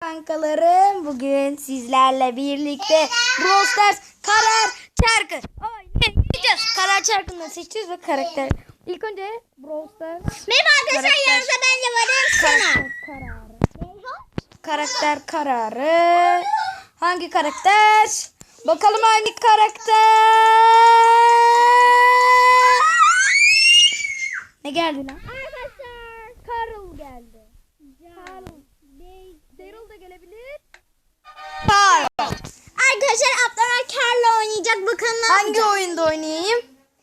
Kankalarım bugün sizlerle birlikte Brawl Stars karar çarkı oynayacağız. Karar çarkını seçeceğiz ve karakter. İlk önce Brawl Stars Merhaba arkadaşlar Karakter. yanınızda ben de varım sana. karakter kararı. Karakter kararı. Hangi karakter? Bakalım hangi karakter? Ne geldi lan? Arkadaşlar Abdülhamir Carl'la oynayacak bakalım ne Hangi oyunda oynayayım?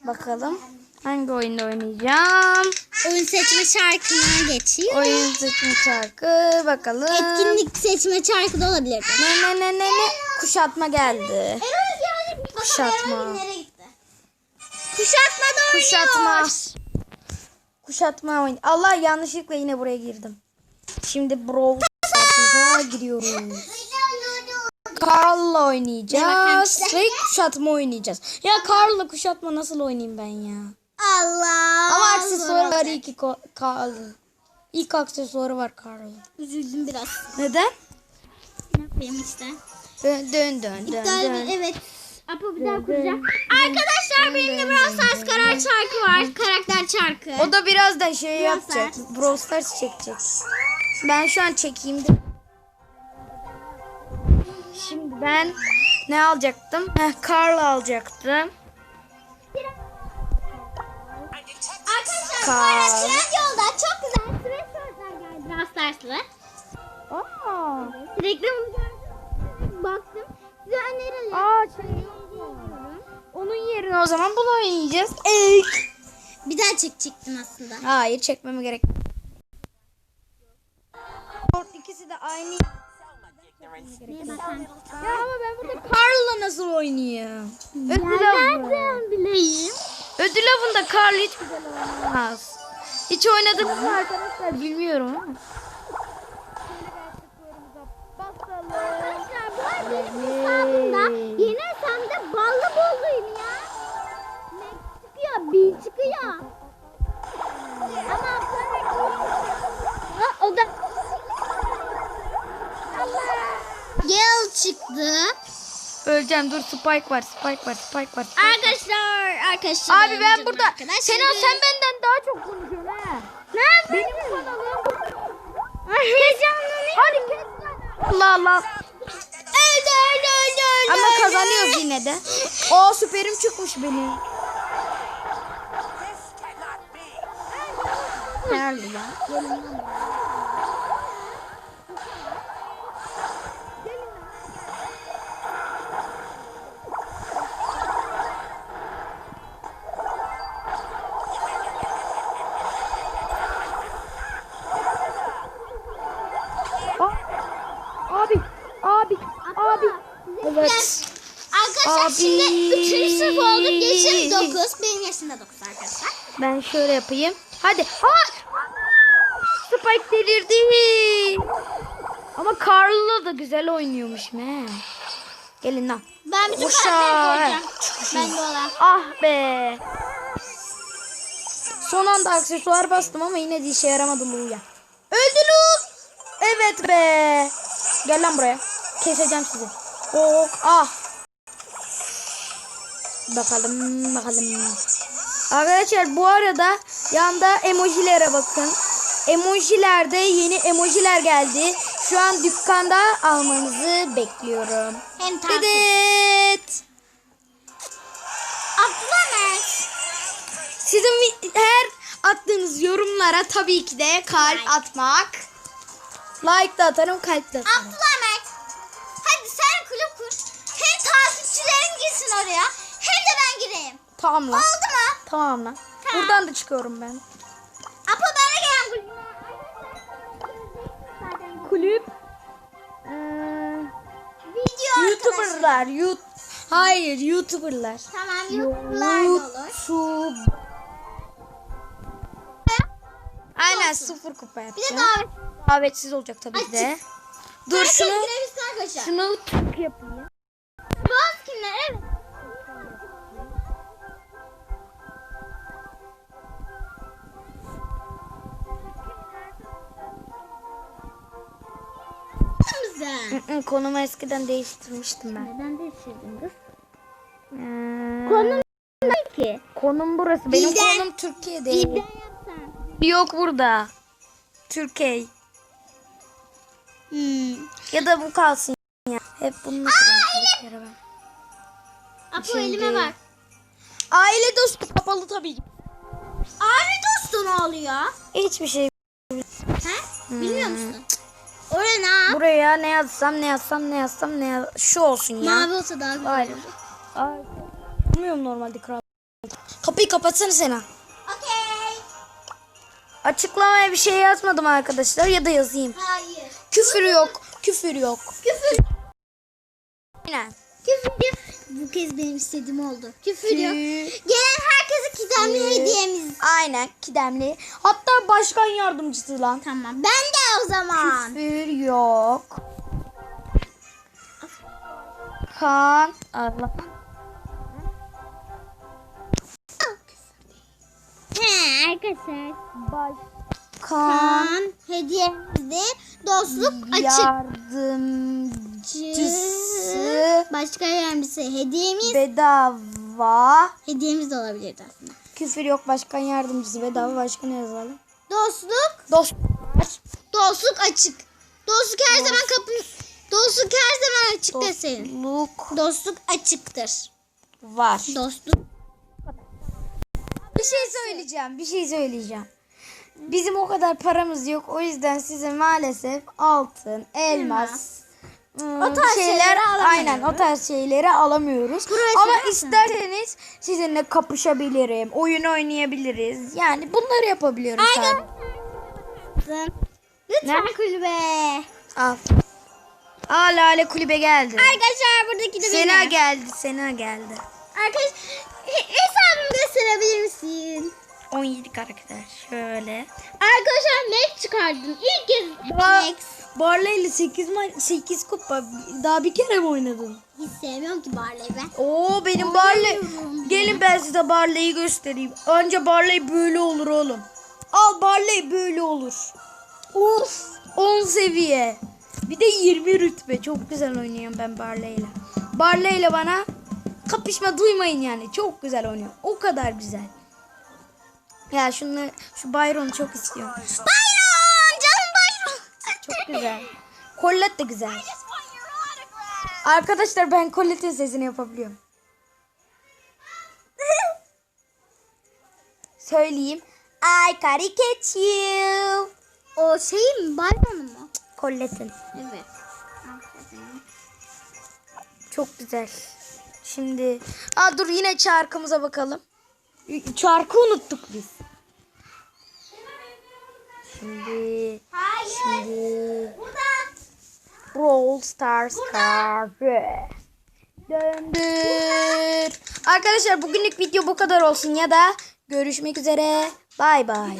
Bakalım. Hangi oyunda oynayacağım? Oyun seçme şarkına geçiyor. Oyun seçim şarkı. Bakalım. Etkinlik seçme şarkı da olabilir. Ne ne ne ne ne? Kuşatma geldi. Kuşatma. Kuşatma da oynuyor. Kuşatma. Kuşatma oyun. Allah yanlışlıkla yine buraya girdim. Şimdi Brawl Stars'a giriyoruz. Carl'la oynayacağız ve kuşatma oynayacağız. Ya Carl'la kuşatma nasıl oynayayım ben ya? Allah. Ama aksesuarları iki Carl'ın. İlk aksesuarı var Carl'ın. Üzüldüm biraz. Neden? Ne yapayım işte. Dön dön dön dön. İptal dön. evet. Apo bir daha kuracak. Arkadaşlar benim de Brawl Stars karar çarkı var. Karakter çarkı. O da birazdan şey Brawl yapacak. Brawl Stars çekecek. Ben şu an çekeyim de. Ben ne alacaktım? Heh, Carl alacaktım. Arkadaşlar bu tren yolda çok güzel stres sözler geldi Stars'lı. Aa, Reklamını gördüm. Baktım. Size öneririm. aa şey. Onun yerine o zaman bunu oynayacağız. Ek. Bir daha çekecektim aslında. Hayır çekmeme gerek. İkisi de aynı. Ya ama ben burada Carl'la nasıl oynayayım? Ödül avı. Nereden bileyim? Ödül avında Carl hiç güzel oynamaz. Hiç oynadınız mı arkadaşlar bilmiyorum ama. Arkadaşlar bu arada benim hesabımda yeni hesabımda ballı bolluyum ya. Ne çıkıyor? Bil çıkıyor. Çıktı. Öleceğim dur Spike var Spike var Spike var. Spike. Arkadaşlar, arkadaşlar. Abi ben burada. Arkadaşlar. Sena sen benden daha çok konuşuyorsun ha. ne yapayım? Benim kanalım. Heyecanlanıyorum. Hadi kes. Allah Allah. Öldü, öldü, öldü, öldü. Ama kazanıyoruz yine de. O süperim çıkmış benim. Nerede ya? Abi, şimdi 3. sınıf olduk. Yaşım 9. Benim yaşım da 9 arkadaşlar. Ben şöyle yapayım. Hadi. Ha! Spike delirdi. Ama Carlo da güzel oynuyormuş me. Gelin lan. Ben bütün karakteri koyacağım. Ben de olan. Ah be. Son anda aksesuar bastım ama yine de işe yaramadı Lu'ya. Öldü Lu. Evet be. Gel lan buraya. Keseceğim sizi. Oh ah. Bakalım bakalım. Arkadaşlar bu arada yanda emojilere bakın. Emojilerde yeni emojiler geldi. Şu an dükkanda almanızı bekliyorum. Hem. Dedet. Abdülhamit. Sizin her attığınız yorumlara tabii ki de kalp Like. atmak. Like de atarım, kalp de atarım. Abdülhamit. Hadi sen kulüp kur. Hem takipçilerim girsin oraya. Tamam lan. Oldu mu? Tamam lan. Tamam. Buradan da çıkıyorum ben. Apo bana gelen kulübüne. Kulüp. Video arkadaşlar. YouTuber'lar. Yut Hayır, YouTuber'lar. Tamam olur. YouTube. Aynen olsun. sıfır kupa Bir de yapacağım. davet. Davetsiz olacak tabii ki de. Dur Herkes şunu şunu tık yapayım. Konumu eskiden değiştirmiştim ben. Neden değiştirdin kız? Ee, Konum ne ki? konum burası. Benim Bilden- konum Türkiye değil. İddia yapsan. Yok burada. Türkiye. Hmm. Ya da bu kalsın ya. Hep bununla ben. Apo Şimdi- elime bak. Aile dostu kapalı tabii ki. Abi dostu ne oluyor? Hiçbir şey. He? Bilmiyor musun? Oraya ne? Buraya ne yazsam ne yazsam ne yazsam ne yaz... Şu olsun ya. Mavi olsa daha güzel Aynen. olur. Ay. Bilmiyorum normalde kral. Kapıyı kapatsana Sena. Okey. Açıklamaya bir şey yazmadım arkadaşlar ya da yazayım. Hayır. Küfür yok. Küfür yok. Küfür. Aynen. Küfür yok. Bu kez benim istediğim oldu. Küfür yok. Kü- Gelen kidemli Kü- hediyemiz. Aynen kidemli. Hatta başkan yardımcısı lan. Tamam. Ben de o zaman. Küfür yok. Kan. Allah. He arkadaşlar. Başkan Kan hediyemizde dostluk açık. yardımcısı Başka yardımcısı hediyemiz. bedava. Hediyemiz de olabilirdi aslında. Küfür yok başkan yardımcısı bedava başka ne yazalım? Dostluk. Dost. Dostluk açık. Dostluk her zaman kapı. Dostluk her zaman açık. Dostluk Dostluk açıktır. var. Dostluk. Bir şey söyleyeceğim. Bir şey söyleyeceğim. Bizim o kadar paramız yok. O yüzden size maalesef altın, elmas, ım, O tarz alamıyoruz. aynen o tarz şeyleri alamıyoruz. Profesyonel Ama misin? isterseniz sizinle kapışabilirim. Oyun oynayabiliriz. Yani bunları yapabiliyorum sadece. Lütfen kulübe. Al. Aa Lale kulübe geldi. Arkadaşlar buradaki de Sena benim. geldi. Sena geldi. Arkadaş he- hesabımı gösterebilir misin? 17 karakter. Şöyle. Arkadaşlar Max çıkardım. İlk kez Max. Barley ile 8 ma- 8 kupa daha bir kere mi oynadın? Hiç sevmiyorum ki Barley'i ben. Oo benim Barley. Oynamıyorum. Gelin ben size Barley'i göstereyim. Anca Barley böyle olur oğlum. Al Barley böyle olur. Of 10 seviye. Bir de 20 rütbe. Çok güzel oynuyorum ben Barley ile. Barley ile bana kapışma duymayın yani. Çok güzel oynuyor. O kadar güzel. Ya şunu şu Byron'u çok istiyorum. Bayron! Canım Bayron! Çok güzel. Colette de güzel. Arkadaşlar ben Colette'in sesini yapabiliyorum. Söyleyeyim. I gotta catch you. O şey mi? Bayron'u mu? Colette'in. Evet. Çok güzel. Şimdi. Aa dur yine çarkımıza bakalım. Çarkı unuttuk biz. Şimdi. Hayır. Şimdi. Burada. Brawl Stars kartı. Döndür. Arkadaşlar bugünlük video bu kadar olsun ya da görüşmek üzere. Bay bay.